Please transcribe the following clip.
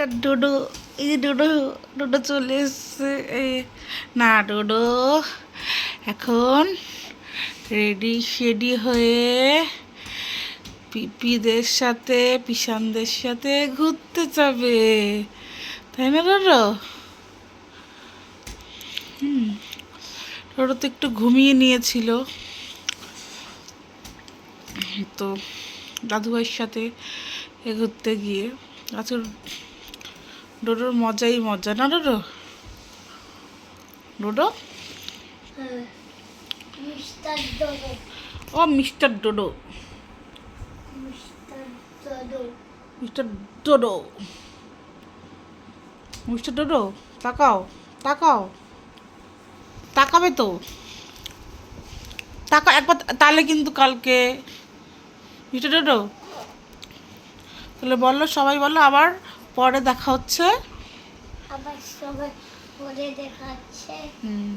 Mister Dodo, এই ডোডো ডোডো চলে এসছে না ডোডো, এখন রেডি শেডি হয়ে পিপিদের সাথে পিসানদের সাথে ঘুরতে যাবে। তাই না, ডোডো? হুম, ডোডো তো একটু ঘুমিয়ে নিয়েছিল। তো দাদুভাইয়ের সাথে ঘুরতে গিয়ে আজকে ডোডোর মজাই মজা, না ডোডো? ডোডো? ও, mister Dodo. Mister Dodo. Mister Dodo mister Dodo তাকাও তাকাও। তাকাবে তো। তাকা, একবার তাহলে কিন্তু কালকে। মিস্টার ডোডো, তাহলে বলল সবাই বলল আবার পরে দেখা হচ্ছে? আবার সবাই পরে দেখা হচ্ছে হুম।